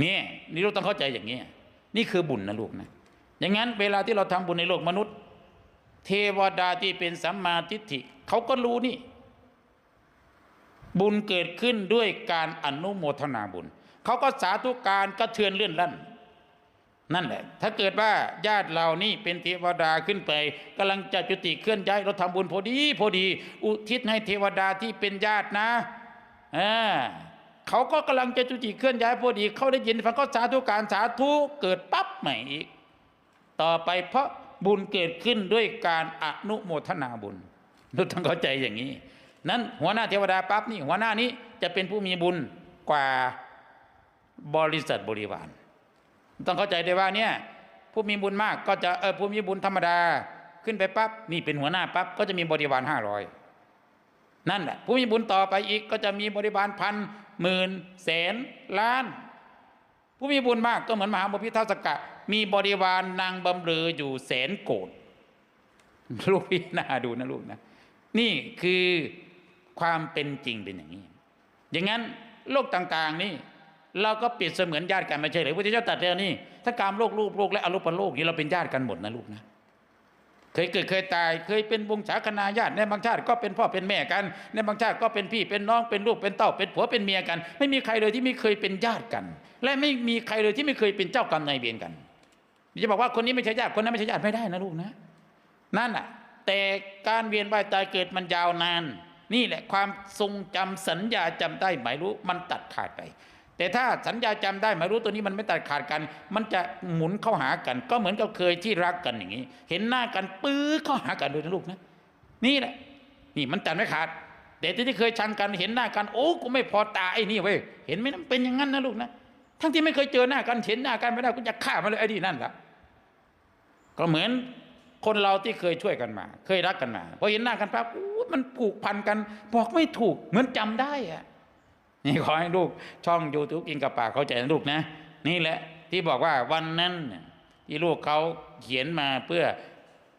เนี่ยนี่ลูกต้องเข้าใจอย่างนี้นี่คือบุญนะลูกนะอย่างนั้นเวลาที่เราทำบุญในโลกมนุษย์ เทวดาที่เป็นสัมมาทิฏฐิเขาก็รู้นี่ บุญเกิดขึ้นด้วยการอนุโมทนาบุญเขาก็สาธุการกระเทือนเลื่อนลั่นนั่นแหละ ถ้าเกิดว่าญาติเรานี่เป็นเทวดาขึ้นไปกำลังจะจุติเคลื่อนย้ายเราทำบุญพอดีพอดี อุทิศให้เทวดาที่เป็นญาตินะอ่า เขาก็กำลังจะจุติเคลื่อนย้ายพอดี เขาได้ยินฟังก็สาธุการสาธุเกิดปั๊บใหม่อีก ต่อไปเพราะบุญเกิดขึ้นด้วยการอนุโมทนาบุญเราต้องเข้าใจอย่างนี้ นั้นหัวหน้าเทวดาปั๊บนี่หัวหน้านี้จะเป็นผู้มีบุญกว่าบริษัทบริวาร ต้องเข้าใจได้ว่าเนี่ยผู้มีบุญมากก็จะเออผู้มีบุญธรรมดาขึ้นไปปั๊บนี่เป็นหัวหน้าปั๊บก็จะมีบริวารห้าร้อย นั่นแหละผู้มีบุญต่อไปอีกก็จะมีบริวารพันหมื่นแสนล้าน ผู้มีบุญมากก็เหมือนมหาบพิทัศกะ มีบริวารนางบำเรออยู่แสนโกดลูกพี่นาดูนะลูกนะ นี่คือความเป็นจริงเป็นอย่างนี้ อย่างนั้นโลกต่างๆนี่ เราก็เปรียบเสมือนญาติกันไม่ใช่หรือพระเจ้าตรัสเรื่องนี้ถ้าการโลกรูปโลกและอรูปโลกนี่เราเป็นญาติกันหมดนะลูกนะ เคยเกิดเคยตาย เคยเป็นวงศาคณาญาติในบางชาติก็เป็นพ่อเป็นแม่กัน ในบางชาติก็เป็นพี่เป็นน้องเป็นลูกเป็นเต้าเป็นผัวเป็นเมียกัน ไม่มีใครเลยที่ไม่เคยเป็นญาติกัน และไม่มีใครเลยที่ไม่เคยเป็นเจ้ากรรมนายเวรกันจะบอกว่าคนนี้ไม่ใช่ญาติคนนั้นไม่ใช่ญาติไม่ได้นะลูกนะ นั่นอะแต่การเวียนว่ายตายเกิดมันยาวนาน นี่แหละความทรงจำสัญญาจำได้หมายรู้มันตัดขาดไป แต่ถ้าสัญญาจำได้หมายรู้ตัวนี้มันไม่ตัดขาดกัน มันจะหมุนเข้าหากัน ก็เหมือนกับเคยที่รักกันอย่างนี้ เห็นหน้ากันปื้อเข้าหากันเลยนะลูกนะนี่แหละนี่มันตัดไม่ขาด แต่ที่เคยชังกันเห็นหน้ากันโอ้กูไม่พอตาไอ้นี่เว้ยเห็นไหมนะเป็นอย่างนั้นนะลูกนะทั้งที่ไม่เคยเจอหน้ากันเห็นหน้ากันไม่ได้ก็จะฆ่ามันเลยไอ้นี่นั่นละก็เหมือนคนเราที่เคยช่วยกันมา เคยรักกันมาพอเห็นหน้ากันปั๊บอู้มันผูกพันกัน บอกไม่ถูกเหมือนจำได้อะ นี่ขอให้ลูกช่องยูทูบกินกับปากเข้าใจนะลูกนะ นี่แหละที่บอกว่าวันนั้นที่ลูกเขาเขียนมาเพื่อ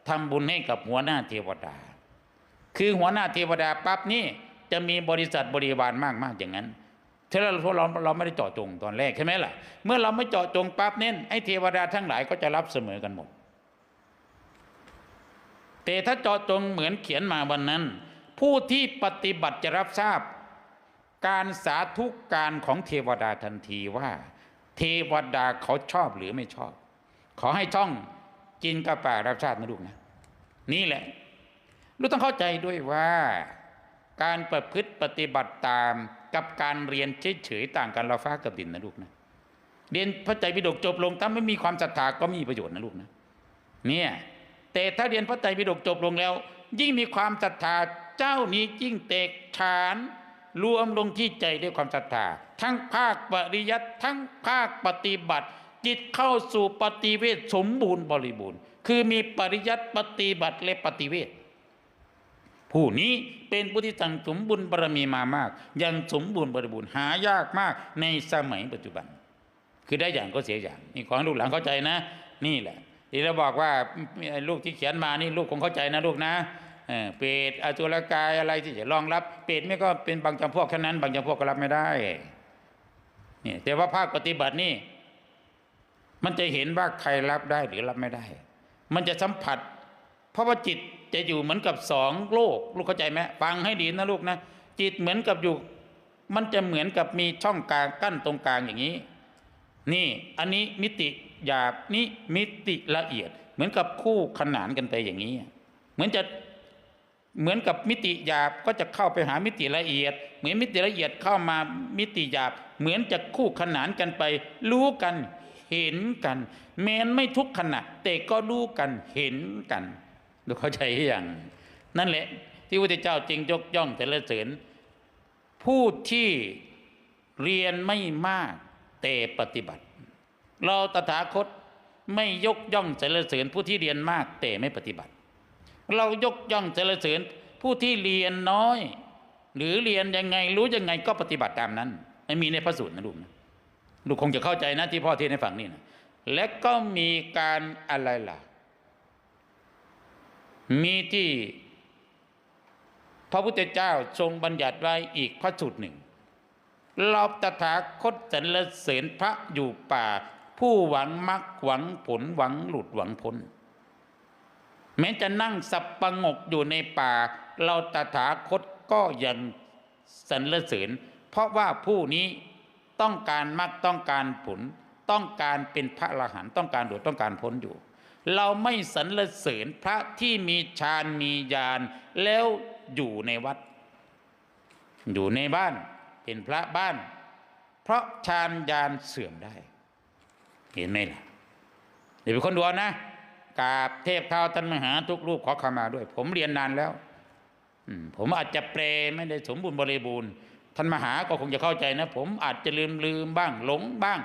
ทำบุญให้กับหัวหน้าเทวดา คือหัวหน้าเทวดาปั๊บนี่จะมีบริษัทบริวารมากมากๆอย่างนั้นถ้าเราเราเราไม่ได้เจาะจงตอนแรกใช่ไหมล่ะ เมื่อเราไม่เจาะจงปั๊บเน้นไอ้เทวดาทั้งหลายก็จะรับเสมอกันหมด แต่ถ้าเจาะจงเหมือนเขียนมาวันนั้น ผู้ที่ปฏิบัติจะรับทราบ การสาธุการของเทวดาทันทีว่า เทวดาเขาชอบหรือไม่ชอบ ขอให้ช่องกินกระป่ารับทราบนะลูกนะ นี่แหละลูกต้องเข้าใจด้วยว่า การประพฤติปฏิบัติตามกับการเรียนเฉยๆต่างกันเราฟ้ากับดินนะลูกนะ เรียนพระไตรปิฎกจบลงถ้าไม่มีความศรัทธาก็ไมมีประโยชน์นะลูกนะ เนี่ยแต่ถ้าเรียนพระไตรปิฎกจบลงแล้ว ยิ่งมีความศรัทธาเจ้านี้ยิ่งเตกฉาน รวมลงที่ใจด้วยความศรัทธา ทั้งภาคปริยัติทั้งภาคปฏิบัติ จิตเข้าสู่ปฏิเวทสมบูรณ์บริบูรณ์ คือมีปริยัติปฏิบัติและปฏิเวทผู้นี้เป็นผู้ที่สั่งสมบุญบารมีมามาก ยังสมบูรณ์บริบูรณ์หายากมากในสมัยปัจจุบัน คือได้อย่างก็เสียอย่างนี่ขอให้ลูกหลานเข้าใจนะ นี่แหละที่เราบอกว่าลูกที่เขียนมานี่ลูกคงเข้าใจนะลูกนะ เปรตอสุรกายอะไรที่จะรองรับ เปรตไม่ก็เป็นบางจำพวกแค่นั้น บางจำพวกก็รับไม่ได้นี่แต่ว่าภาคปฏิบัตินี่ มันจะเห็นว่าใครรับได้หรือรับไม่ได้ มันจะสัมผัส เพราะว่าจิตจะอยู่เหมือนกับสองโลก ลูกเข้าใจไหมฟังให้ดีนะลูกนะจิตเหมือนกับอยู่ มันจะเหมือนกับมีช่องกลางกั้นตรงกลางอย่างนี้ นี่อันนี้มิติหยาบนี่มิติละเอียด เหมือนกับคู่ขนานกันไปอย่างนี้ เหมือนจะ เหมือนกับมิติหยาบก็จะเข้าไปหามิติละเอียด เหมือนมิติละเอียดเข้ามามิติหยาบ เหมือนจะคู่ขนานกันไป รู้กันเห็นกัน แม้นไม่ทุกขณะแต่ก็รู้กันเห็นกันดูเข้าใจหรือยังนั่นแหละ ที่พระพุทธเจ้าจึงยกย่องแต่ละเสริญผู้ที่เรียนไม่มากแต่ปฏิบัติ เราตถาคตไม่ยกย่องสรรเสริญผู้ที่เรียนมากแต่ไม่ปฏิบัติ เรายกย่องสรรเสริญผู้ที่เรียนน้อย หรือเรียนยังไงรู้ยังไงก็ปฏิบัติตามนั้นไม่มีในพระสูตรนะลูกนะลูกคงจะเข้าใจนะที่พ่อเทศให้ฟังนี่นะและก็มีการอะไรล่ะ มีที่พระพุทธเจ้าทรงบัญญัติไว้อีกพระสูตรหนึ่งเราตถาคตสรรเสริญพระอยู่ป่า ผู้หวังมรรคหวังผลหวังหลุดหวังพ้น แม้จะนั่งสับประงกอยู่ในป่า เราตถาคตก็ยังสรรเสริญ เพราะว่าผู้นี้ต้องการมรรคต้องการผล ต้องการเป็นพระอรหันต์ต้องการหลุดต้องการพ้นอยู่ เราไม่สรรเสริญพระที่มีฌานมีญาณแล้วอยู่ในวัด อยู่ในบ้านเป็นพระบ้าน เพราะฌานญาณเสื่อมได้ เห็นไหมล่ะเดี๋ยวเป็นคนดูเอานะ กราบเทพเท้าท่านมหาทุกรูปขอขมาด้วย ผมเรียนนานแล้วผมอาจจะเปรไม่ได้สมบูรณ์บริบูรณ์ท่านมหาก็คงจะเข้าใจนะ ผมอาจจะลืมลืมบ้างหลงบ้าง